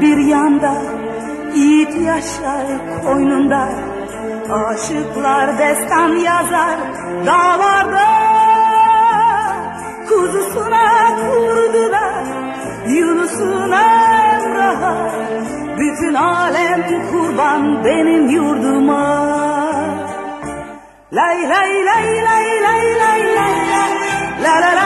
bir yanda Yiğit yaşar koynunda. Aşıklar destan yazar dağlarda. Kuzusuna kurdular Yunus'una Emrah'a. Bütün alem kurban benim yurduma. Lay lay lay lay lay lay lay La la lay